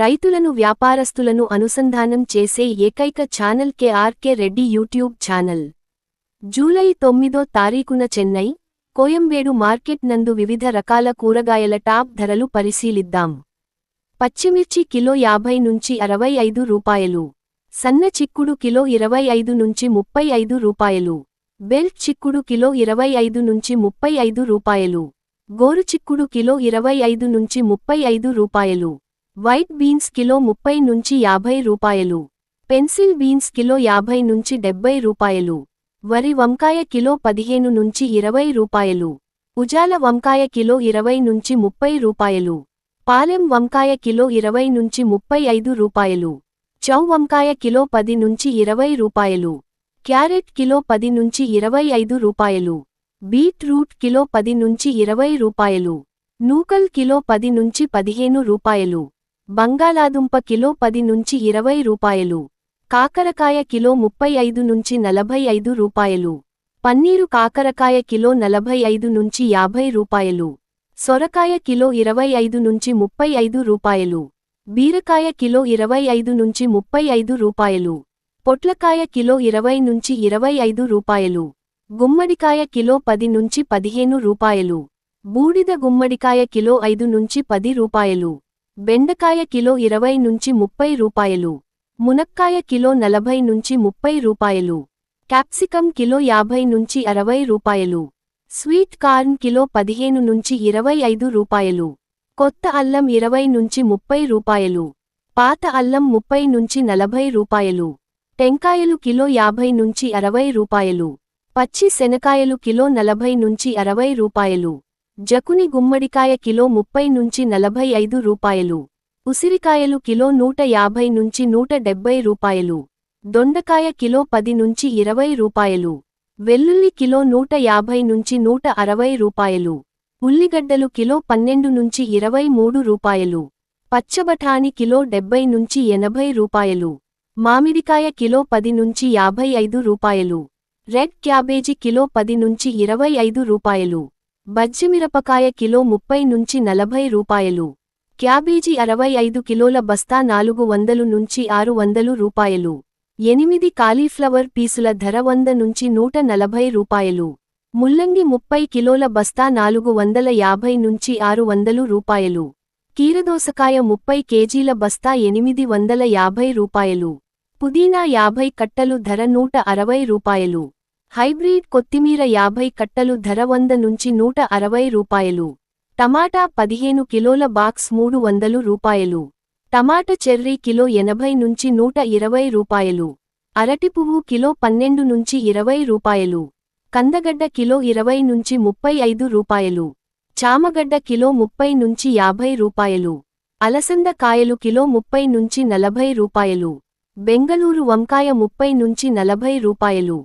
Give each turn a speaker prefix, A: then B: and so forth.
A: రైతులను వ్యాపారస్తులను అనుసంధానం చేసే ఏకైక channel KRK Reddy YouTube channel. July తొమ్మిదో తారీఖున చెన్నై కోయంబేడు మార్కెట్ నందు వివిధ రకాల కూరగాయల టాప్ ధరలు పరిశీలిద్దాం. పచ్చిమిర్చి కిలో యాభై నుంచి అరవై ఐదు రూపాయలు. సన్న చిక్కుడు కిలో ఇరవై ఐదు నుంచి ముప్పై ఐదు రూపాయలు. బెల్ట్ చిక్కుడు కిలో ఇరవై ఐదు నుంచి ముప్పై ఐదు రూపాయలు. గోరు చిక్కుడు కిలో ఇరవై ఐదు నుంచి ముప్పై ఐదు రూపాయలు. వైట్ బీన్స్ కిలో ముప్పై నుంచి యాభై రూపాయలు. పెన్సిల్ బీన్స్ కిలో యాభై నుంచి డెబ్బై రూపాయలు. వరి వంకాయ కిలో పదిహేను నుంచి ఇరవై రూపాయలు. ఉజాల వంకాయ కిలో ఇరవై నుంచి ముప్పై రూపాయలు. పాలెం వంకాయ కిలో ఇరవై నుంచి ముప్పై ఐదు రూపాయలు. చౌ వంకాయ కిలో పది నుంచి ఇరవై రూపాయలు. క్యారెట్ కిలో పది నుంచి ఇరవై ఐదు రూపాయలు. బీట్రూట్ కిలో పది నుంచి ఇరవై రూపాయలు. నూకల్ కిలో పది నుంచి పదిహేను రూపాయలు. బంగాళాదుంప కిలో పది నుంచి ఇరవై రూపాయలు. కాకరకాయ కిలో ముప్పై ఐదు నుంచి నలభై ఐదు రూపాయలు. పన్నీరు కాకరకాయ కిలో నలభై ఐదు నుంచి యాభై రూపాయలు. సొరకాయ కిలో ఇరవై ఐదు నుంచి ముప్పై ఐదు రూపాయలు. బీరకాయ కిలో ఇరవై ఐదు నుంచి ముప్పై ఐదు రూపాయలు. పొట్లకాయ కిలో ఇరవై నుంచి ఇరవై ఐదు రూపాయలు. గుమ్మడికాయ కిలో పది నుంచి పదిహేను రూపాయలు. బూడిద గుమ్మడికాయ కిలో ఐదు నుంచి పది రూపాయలు. బెండకాయ కిలో ఇరవై నుంచి ముప్పై రూపాయలు. మునక్కాయ కిలో నలభై నుంచి ముప్పై రూపాయలు. క్యాప్సికం కిలో యాభై నుంచి అరవై రూపాయలు. స్వీట్ కార్న్ కిలో పదిహేను నుంచి ఇరవై ఐదు రూపాయలు. కొత్త అల్లం ఇరవై నుంచి ముప్పై రూపాయలు. పాత అల్లం ముప్పై నుంచి నలభై రూపాయలు. టెంకాయలు కిలో యాభై నుంచి అరవై రూపాయలు. పచ్చి శనకాయలు కిలో నలభై నుంచి అరవై రూపాయలు. జకుని గుమ్మడికాయ కిలో ముప్పై నుంచి నలభై ఐదు రూపాయలు. ఉసిరికాయలు కిలో నూట యాభై నుంచి నూట డెబ్బై రూపాయలు. దొండకాయ కిలో పది నుంచి ఇరవై రూపాయలు. వెల్లుల్లి కిలో నూట యాభై నుంచి నూట అరవై రూపాయలు. ఉల్లిగడ్డలు కిలో పన్నెండు నుంచి ఇరవై మూడు రూపాయలు. పచ్చబఠాని కిలో డెబ్బై నుంచి ఎనభై రూపాయలు. మామిడికాయ కిలో పది నుంచి యాభై ఐదు రూపాయలు. రెడ్ క్యాబేజీ కిలో పది నుంచి ఇరవై ఐదు రూపాయలు. బజ్జిమిరపకాయ కిలో ముప్పై నుంచి నలభై రూపాయలు. క్యాబేజీ అరవై ఐదు కిలోల బస్తా నాలుగు వందలు నుంచి ఆరు వందలు రూపాయలు. ఎనిమిది కాలీఫ్లవర్ పీసుల ధర వంద నుంచి నూట నలభై రూపాయలు. ముల్లంగి ముప్పై కిలోల బస్తా నాలుగు వందల యాభై నుంచి ఆరు వందలు రూపాయలు. కీరదోసకాయ ముప్పై కేజీల బస్తా ఎనిమిది వందల యాభై రూపాయలు. పుదీనా యాభై కట్టలు ధర నూట అరవై రూపాయలు. హైబ్రిడ్ కొత్తిమీర యాభై కట్టలు ధర వంద నుంచి నూట అరవై రూపాయలు. టమాటా పదిహేను కిలోల బాక్స్ మూడు వందలు రూపాయలు. టమాటా చెర్రీ కిలో ఎనభై నుంచి నూట ఇరవై రూపాయలు. అరటి పువ్వు కిలో పన్నెండు నుంచి ఇరవై రూపాయలు. కందగడ్డ కిలో ఇరవై నుంచి ముప్పై ఐదు రూపాయలు. చామగడ్డ కిలో ముప్పై నుంచి యాభై రూపాయలు. అలసంద కాయలు కిలో ముప్పై నుంచి నలభై రూపాయలు. బెంగళూరు వంకాయ ముప్పై నుంచి నలభై రూపాయలు.